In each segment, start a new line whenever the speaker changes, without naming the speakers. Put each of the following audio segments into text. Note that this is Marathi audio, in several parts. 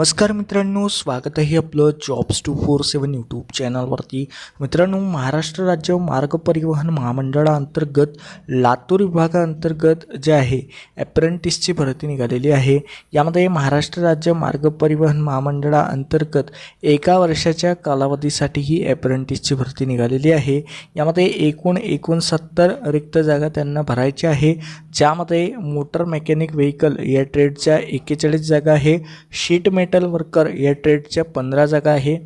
नमस्कार मित्रांनो स्वागत आहे आपलं jobs two four seven YouTube चॅनलवरती मित्रांनो महाराष्ट्र राज्य मार्ग परिवहन महामंडळाअंतर्गत लातूर विभागाअंतर्गत जे आहे ॲप्रेंटिसची भरती निघालेली आहे. यामध्ये महाराष्ट्र राज्य मार्ग परिवहन महामंडळाअंतर्गत एका वर्षाच्या कालावधीसाठी ही ॲप्रेंटिसची भरती निघालेली आहे. यामध्ये एकूण एकोणसत्तर रिक्त जागा त्यांना भरायच्या आहे. ज्यामध्ये मोटर मेकॅनिक व्हेकल या ट्रेडच्या एक्केचाळीस जागा आहे. शीट मेटल वर्कर या ट्रेडच्या पंधरा जागा आहे.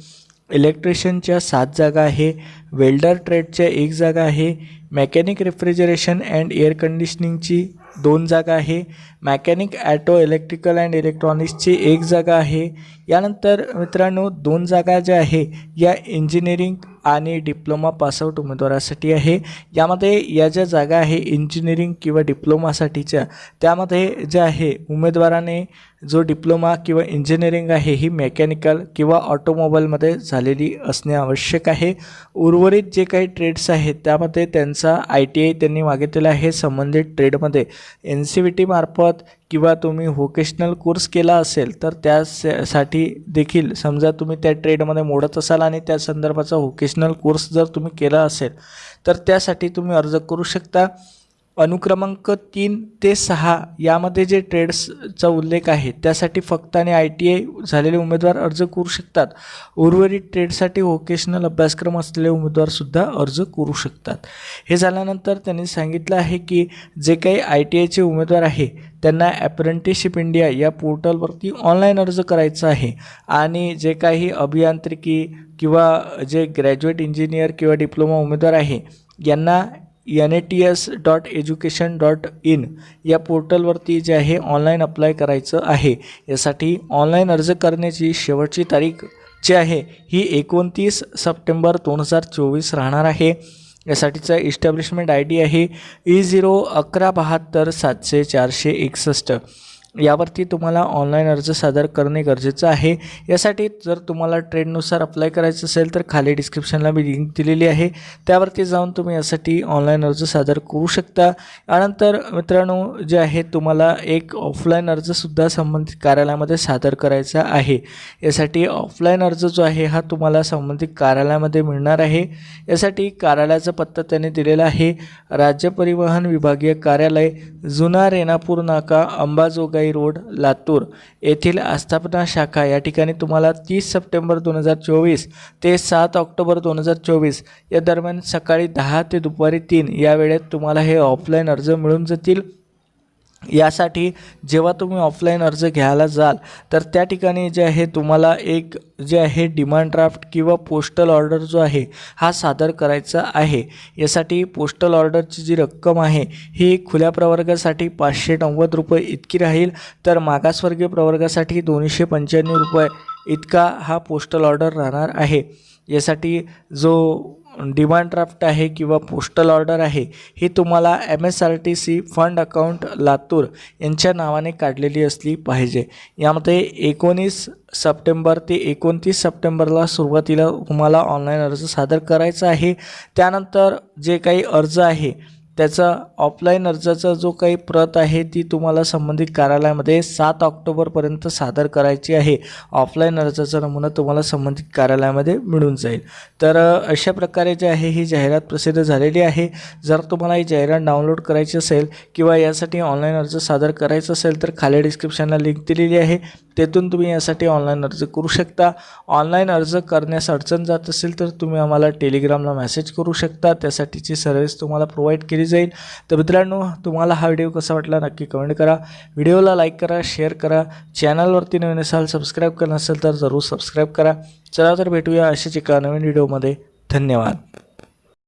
इलेक्ट्रिशियनच्या सात जागा आहे. वेल्डर ट्रेडच्या एक जागा आहे. मेकॅनिक रेफ्रिजरेशन अँड एअर कंडिशनिंगची दोन जागा आहे. मॅकॅनिक ॲटो इलेक्ट्रिकल अँड इलेक्ट्रॉनिक्सची एक जागा आहे. यानंतर मित्रांनो दोन जागा ज्या आहे या इंजिनिअरिंग आणि डिप्लोमा पासआउट उमेदवारासाठी आहे. यामध्ये या ज्या जागा आहे इंजिनिअरिंग किंवा डिप्लोमासाठीच्या त्यामध्ये जे आहे उमेदवाराने जो डिप्लोमा किंवा इंजिनिअरिंग आहे ही मेकॅनिकल किंवा ऑटोमोबाईलमध्ये झालेली असणे आवश्यक आहे. उर्वरित जे काही ट्रेड्स आहेत त्यामध्ये त्यांचा आय टी आय त्यांनी मागितलेला आहे. संबंधित ट्रेडमध्ये एन सी व्ही टीमार्फत किंवा तुम्ही व्होकेशनल कोर्स केला असेल तर त्यासाठी देखील समजा तुम्ही त्या ट्रेडमध्ये मोडत असाल आणि त्या संदर्भाचा व्होकेशनल कोर्स जर तुम्ही केला असेल तर त्यासाठी तुम्ही अर्ज करू शकता. अनुक्रमांक तीन ते सहा यामध्ये जे ट्रेड्सचा उल्लेख आहे त्यासाठी फक्त आणि आय टी आय झालेले उमेदवार अर्ज करू शकतात. उर्वरित ट्रेडसाठी व्होकेशनल अभ्यासक्रम असलेले उमेदवारसुद्धा अर्ज करू शकतात. हे झाल्यानंतर त्यांनी सांगितलं आहे की जे काही आय टी आयचे उमेदवार आहे त्यांना ॲप्रेंटिसशिप इंडिया या पोर्टलवरती ऑनलाईन अर्ज करायचा आहे आणि जे काही अभियांत्रिकी किंवा जे ग्रॅज्युएट इंजिनियर किंवा डिप्लोमा उमेदवार आहे यांना N A T S dot education dot in या पोर्टलवरती जे आहे ऑनलाईन अप्लाय करायचं आहे. यासाठी ऑनलाईन अर्ज करण्याची शेवटची तारीख जी आहे ही एकोणतीस सप्टेंबर दोन हजार चोवीस राहणार आहे. यासाठीचा इस्टॅब्लिशमेंट आय डी आहे e ई झिरो अकरा बहात्तर सातशे चारशे एकसष्ट. यावरती तुम्हाला ऑनलाईन अर्ज सादर करणे गरजेचं आहे. यासाठी जर तुम्हाला ट्रेडनुसार अप्लाय करायचं असेल तर खाली डिस्क्रिप्शनला मी लिंक दिलेली आहे. त्यावरती जाऊन तुम्ही यासाठी ऑनलाईन अर्ज सादर करू शकता. यानंतर मित्रांनो जे आहे तुम्हाला एक ऑफलाईन अर्जसुद्धा संबंधित कार्यालयामध्ये सादर करायचा आहे. यासाठी ऑफलाईन अर्ज जो आहे हा तुम्हाला संबंधित कार्यालयामध्ये मिळणार आहे. यासाठी कार्यालयाचा पत्ता त्याने दिलेला आहे. राज्य परिवहन विभागीय कार्यालय जुना रेणापूर नाका अंबाजोगाई रोड लातूर येथील आस्थापना शाखा. या ठिकाणी तुम्हाला तीस सप्टेंबर दोन हजार चोवीस ते सात ऑक्टोबर दोन हजार चोवीस या दरम्यान सकाळी दहा ते दुपारी तीन या वेळेत तुम्हाला हे ऑफलाईन अर्ज मिळून जातील. यासाठी जेव्हा तुम्ही ऑफलाईन अर्ज घ्यायला जाल तर त्या ठिकाणी जे आहे तुम्हाला एक जे आहे डिमांड ड्राफ्ट किंवा पोस्टल ऑर्डर जो आहे हा सादर करायचा आहे. यासाठी पोस्टल ऑर्डरची जी रक्कम आहे ही खुल्या प्रवर्गासाठी पाचशे नव्वद रुपये इतकी राहील तर मागासवर्गीय प्रवर्गासाठी दोनशे पंच्याण्णव रुपये. इतका हा पोस्टल ऑर्डर राहणार आहे. यासाठी जो डिमांड ड्राफ्ट आहे किंवा पोस्टल ऑर्डर आहे ही तुम्हाला M S R T C fund account Latur यांच्या नावाने काढलेली असली पाहिजे. यामध्ये एकोणीस सप्टेंबर ते एकोणतीस सप्टेंबरला सुरुवातीला तुम्हाला ऑनलाईन अर्ज सादर करायचा आहे. त्यानंतर जे काही अर्ज आहे त्याचा ऑफलाईन अर्जाचा जो काही प्रत आहे ती तुम्हाला संबंधित कार्यालयामध्ये सात ऑक्टोबरपर्यंत सादर करायची आहे. ऑफलाईन अर्जाचा नमुना तुम्हाला संबंधित कार्यालयामध्ये मिळून जाईल. तर अशा प्रकारे जे आहे ही जाहिरात प्रसिद्ध झालेली आहे. जर तुम्हाला ही जाहिरात डाउनलोड करायची असेल किंवा यासाठी ऑनलाईन अर्ज सादर करायचा असेल तर खाली डिस्क्रिप्शनला लिंक दिलेली आहे. तेथून तुम्ही यासाठी ऑनलाईन अर्ज करू शकता. ऑनलाईन अर्ज करण्यास अडचण जात असेल तर तुम्ही आम्हाला टेलिग्रामला मेसेज करू शकता. त्यासाठीची सर्व्हिस तुम्हाला प्रोव्हाइड केली जाईल. तर मित्रांनो तुम्हाला हा व्हिडिओ कसा वाटला नक्की कमेंट करा. व्हिडिओला लाईक करा शेअर करा. चॅनलवरती नवीन असाल सबस्क्राईब करणार असेल तर जरूर सबस्क्राईब करा. चला तर भेटूया अशाच एका नवीन व्हिडिओमध्ये धन्यवाद.